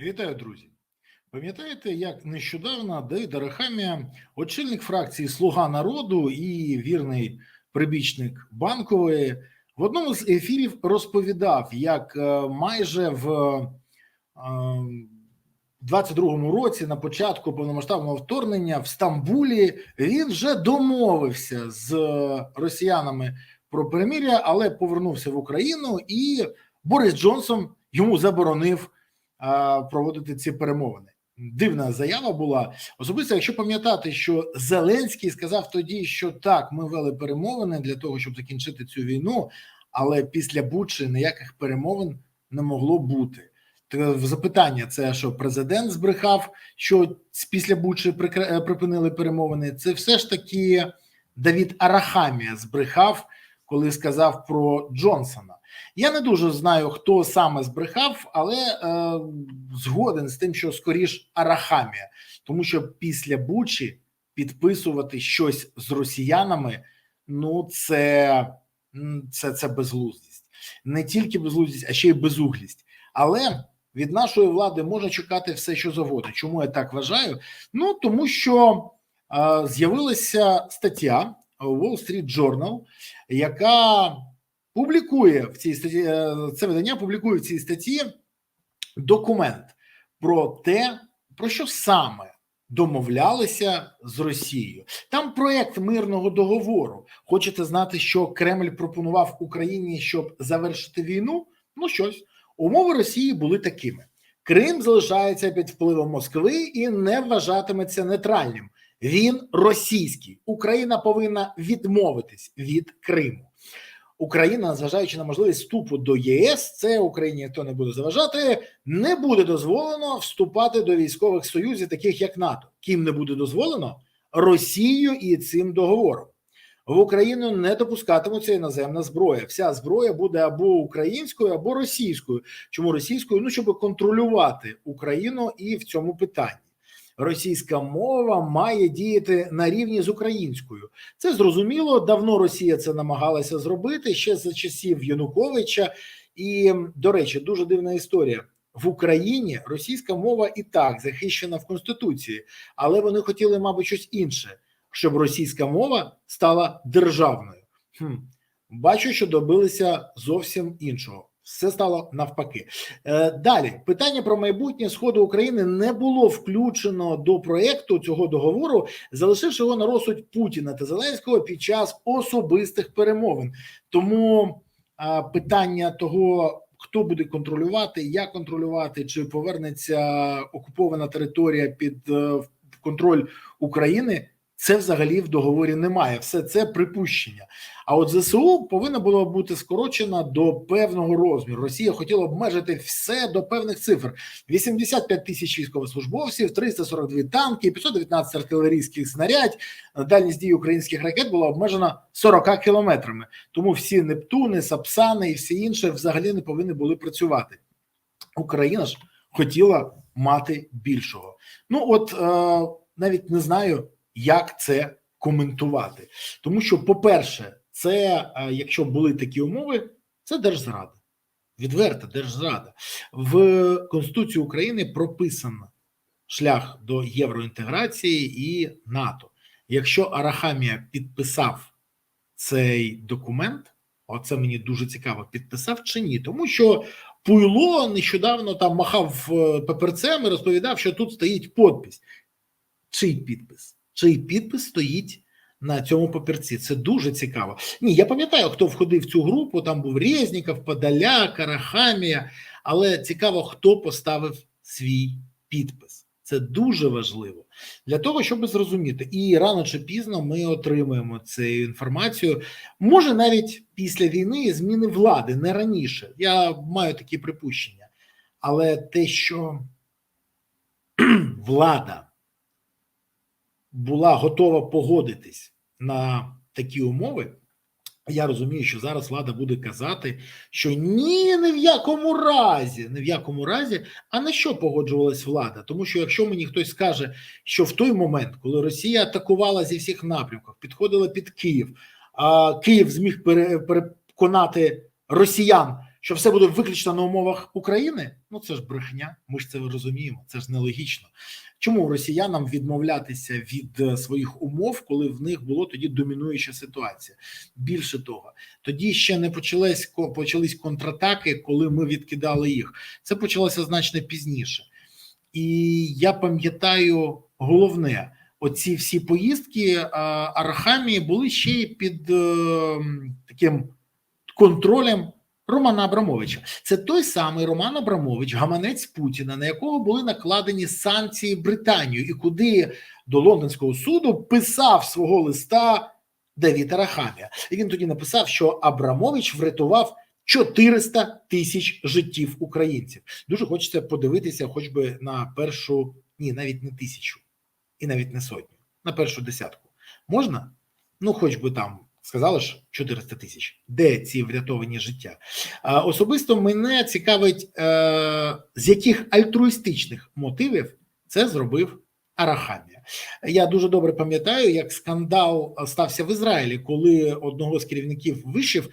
Вітаю, друзі. Пам'ятаєте, як нещодавно Давид Арахамія, очільник фракції Слуга народу і вірний прибічник банкової, в одному з ефірів розповідав, як е, майже в е, 22-му році, на початку повномасштабного вторгнення в Стамбулі, він вже домовився з росіянами про перемир'я, але повернувся в Україну, і Борис Джонсон йому заборонив проводити ці перемовини. Дивна заява була особисто, якщо пам'ятати, що Зеленський сказав тоді, що так, ми вели перемовини для того, щоб закінчити цю війну, але після Бучі ніяких перемовин не могло бути. Запитання: це що президент збрехав, що після Бучі прикр- припинили перемовини? Це все ж таки Давід Арахамія збрехав, коли сказав про Джонсона. Я не дуже знаю, хто саме збрехав, але е, згоден з тим, що скоріш Арахамія, тому що після Бучі підписувати щось з росіянами, ну це, це, це безглуздість. Не тільки безглуздість, а ще й безуглість. Але від нашої влади можна чекати все, що завгодно. Чому я так вважаю? Ну тому що е, з'явилася стаття Wall Street Journal, яка публікує в цій статті е, це видання публікує в цій статті документ про те, про що саме домовлялися з Росією. Там проект мирного договору. Хочете знати, що Кремль пропонував Україні, щоб завершити війну? Ну щось умови Росії були такими: Крим залишається під впливом Москви і не вважатиметься нейтральним. Він російський. Україна повинна відмовитись від Криму. Україна, зважаючи на можливість вступу до ЄС, це Україні ніхто не буде заважати. Не буде дозволено вступати до військових союзів, таких як НАТО. Ким не буде дозволено Росією і цим договором. В Україну не допускатимуться іноземна зброя. Вся зброя буде або українською, або російською. Чому російською? Ну щоб контролювати Україну і в цьому питанні. Російська мова має діяти на рівні з українською. Це зрозуміло. Давно Росія це намагалася зробити ще за часів Януковича. І до речі, дуже дивна історія в Україні. Російська мова і так захищена в конституції, але вони хотіли, мабуть, щось інше, щоб російська мова стала державною. Хм. Бачу, що добилися зовсім іншого. Все стало навпаки. Е, Далі питання про майбутнє сходу України не було включено до проекту цього договору, залишивши його на розсуд Путіна та Зеленського під час особистих перемовин. Тому питання того, хто буде контролювати, як контролювати, чи повернеться окупована територія під е, контроль України. Це взагалі в договорі немає. Все це припущення. А от ЗСУ повинно було бути скорочено до певного розміру. Росія хотіла обмежити все до певних цифр: 85 тисяч військовослужбовців, 342 танки, 519 артилерійських снарядь. Дальність дії українських ракет була обмежена 40 кілометрами. Тому всі Нептуни, Сапсани і всі інші взагалі не повинні були працювати. Україна ж хотіла мати більшого. Ну от е, навіть не знаю як це коментувати. Тому що, по-перше, це якщо були такі умови, це держзрада, відверта держзрада в Конституції України прописано шлях до євроінтеграції і НАТО. Якщо Арахамія підписав цей документ, оце мені дуже цікаво, підписав чи ні, тому що Пуйло нещодавно там махав паперцем і розповідав, що тут стоїть подпись. Чий підпис? Чий підпис стоїть на цьому папірці. Це дуже цікаво. Ні, я пам'ятаю, хто входив в цю групу. Там був Резніков, Подоляк, Арахамія, але цікаво, хто поставив свій підпис. Це дуже важливо для того, щоб зрозуміти, і рано чи пізно ми отримаємо цю інформацію. Може, навіть після війни зміни влади не раніше. Я маю такі припущення, але те, що влада була готова погодитись на такі умови. Я розумію, що зараз влада буде казати, що ні, не в якому разі, не в якому разі. А на що погоджувалась влада? Тому що якщо мені хтось скаже, що в той момент, коли Росія атакувала зі всіх напрямків, підходила під Київ, а Київ зміг переконати росіян, що все буде виключно на умовах України. Ну це ж брехня. Ми ж це розуміємо. Це ж нелогічно. Чому росіянам відмовлятися від е, своїх умов, коли в них було тоді домінуюча ситуація? Більше того, тоді ще не почались почались контратаки, коли ми відкидали їх. Це почалося значно пізніше, і я пам'ятаю головне. Оці всі поїздки Арахамії були ще й під е, таким контролем Романа Абрамовича. Це той самий Роман Абрамович, гаманець Путіна, на якого були накладені санкції Британію, і куди до лондонського суду писав свого листа Давід Арахамія. І він тоді написав, що Абрамович врятував 400 тисяч життів українців. Дуже хочеться подивитися, хоч би на першу, ні, навіть не тисячу, і навіть не сотню, на першу десятку. Можна? Ну, хоч би там Сказали ж 400 тисяч. Де ці врятовані життя? Особисто мене цікавить, е, з яких альтруїстичних мотивів це зробив Арахамія. Я дуже добре пам'ятаю, як скандал стався в Ізраїлі, коли одного з керівників вишів е,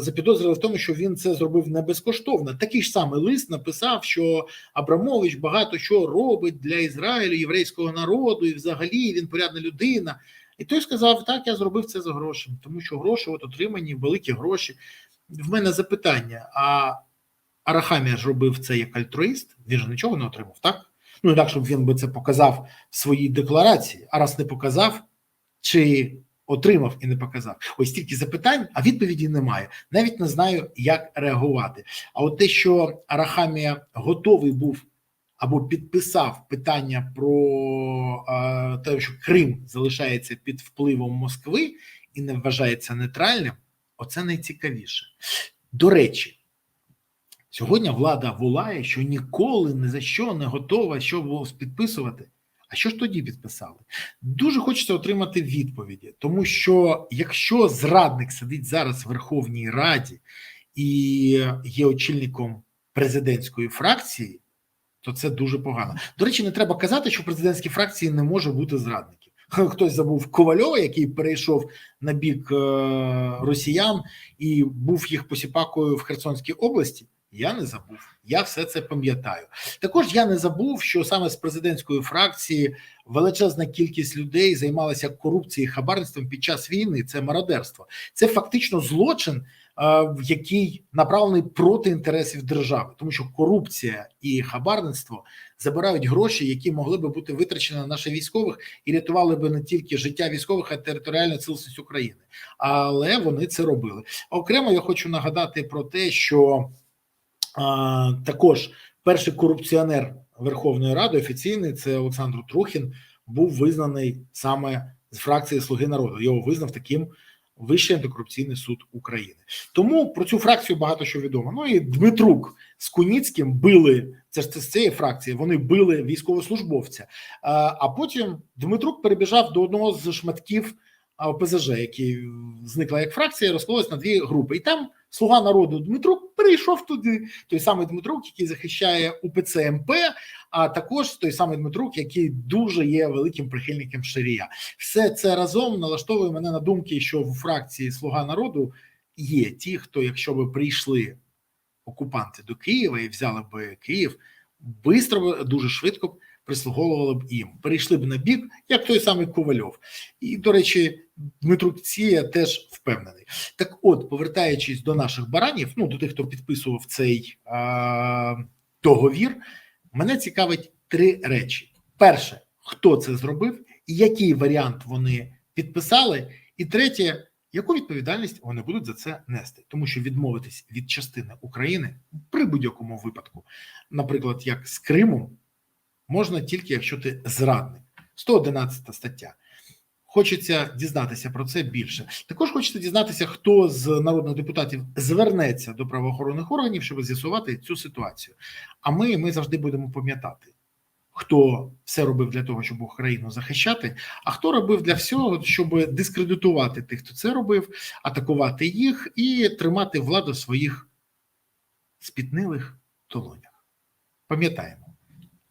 запідозрили в тому, що він це зробив не безкоштовно. Такий ж самий лист написав, що Абрамович багато що робить для Ізраїлю, єврейського народу, і взагалі він порядна людина. І той сказав: Так, я зробив це за гроші, тому що гроші от отримані, великі гроші. В мене запитання: а Арахамія ж робив це як альтруїст, він ж нічого не отримав, так? Ну, інакше щоб він би це показав в своїй декларації, а раз не показав, чи отримав і не показав. Ось тільки запитань, а відповіді немає. Навіть не знаю, як реагувати. А от те, що Арахамія готовий був або підписав питання про е, те, що Крим залишається під впливом Москви і не вважається нейтральним, оце найцікавіше. До речі, сьогодні влада волає, що ніколи ні за що не готова що було підписувати. А що ж тоді підписали? Дуже хочеться отримати відповіді, тому що якщо зрадник сидить зараз в Верховній Раді і є очільником президентської фракції то це дуже погано. До речі, не треба казати, що в президентській фракції не може бути зрадників. Хтось забув Ковальова, який перейшов на бік е, росіян і був їх посіпакою в Херсонській області. Я не забув, я все це пам'ятаю. Також я не забув, що саме з президентської фракції величезна кількість людей займалася корупцією, хабарництвом під час війни. Це мародерство, це фактично злочин, який направлений проти інтересів держави, тому що корупція і хабарництво забирають гроші, які могли би бути витрачені на наших військових і рятували би не тільки життя військових, а й територіальну цілісність України, але вони це робили. Окремо я хочу нагадати про те, що а, також перший корупціонер Верховної Ради офіційний це Олександр Трухін, був визнаний саме з фракції Слуги народу. Його визнав таким. Вищий антикорупційний суд України. Тому про цю фракцію багато що відомо. Ну і Дмитрук з Куніцьким били це ж це з цієї фракції. Вони били військовослужбовця. А потім Дмитрук перебіжав до одного з шматків ОПЗЖ, який зникла як фракція, розклалась на дві групи, і там слуга народу Дмитрук перейшов туди. Той самий Дмитрук, який захищає УПЦ МП, а також той самий Дмитрук, який дуже є великим прихильником Шарія. Все це разом налаштовує мене на думки, що в фракції Слуга народу є ті, хто, якщо би прийшли окупанти до Києва і взяли б Київ, бистро дуже швидко прислуговували б їм, перейшли б на бік, як той самий Ковальов. І, до речі, Дмитро Ція теж впевнений. Так, от, повертаючись до наших баранів, ну до тих, хто підписував цей а, договір, мене цікавить три речі: перше, хто це зробив, і який варіант вони підписали, і третє. Яку відповідальність вони будуть за це нести, тому що відмовитись від частини України при будь-якому випадку, наприклад, як з Кримом, можна тільки якщо ти зрадник. 111 стаття. Хочеться дізнатися про це більше. Також хочеться дізнатися, хто з народних депутатів звернеться до правоохоронних органів, щоб з'ясувати цю ситуацію. А ми, ми завжди будемо пам'ятати, хто все робив для того, щоб Україну захищати, а хто робив для всього, щоб дискредитувати тих, хто це робив, атакувати їх і тримати владу в своїх спітнилих долонях. Пам'ятаємо.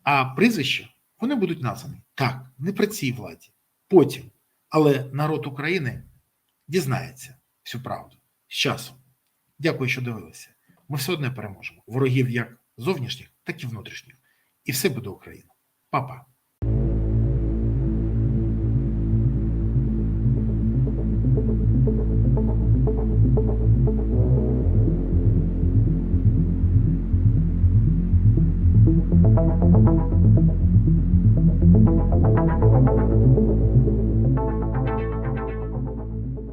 А прізвища вони будуть названі так, не при цій владі, потім. Але народ України дізнається всю правду з часом. Дякую, що дивилися. ми все одно переможемо. Ворогів як зовнішніх, так і внутрішніх. І все буде Україна. Па-па.